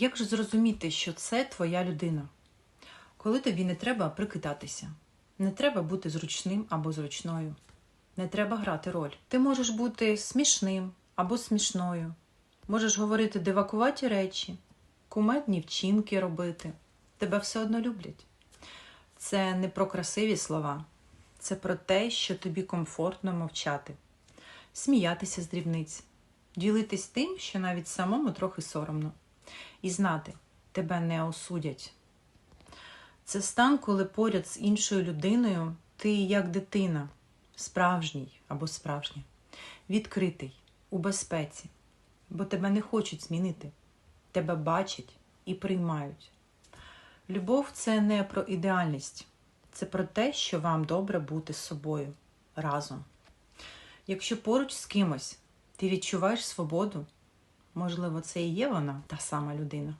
Як же зрозуміти, що це твоя людина? Коли тобі не треба прикидатися, не треба бути зручним або зручною, не треба грати роль. Ти можеш бути смішним або смішною, можеш говорити дивакуваті речі, кумедні вчинки робити. Тебе все одно люблять. Це не про красиві слова, це про те, що тобі комфортно мовчати, сміятися з дрібниць, ділитись тим, що навіть самому трохи соромно, і знати, тебе не осудять. Це стан, коли поряд з іншою людиною ти як дитина, справжній або справжня, відкритий, у безпеці, бо тебе не хочуть змінити, тебе бачать і приймають. Любов це не про ідеальність, це про те, що вам добре бути з собою разом. Якщо поруч з кимось ти відчуваєш свободу, можливо, це і є вона та сама людина.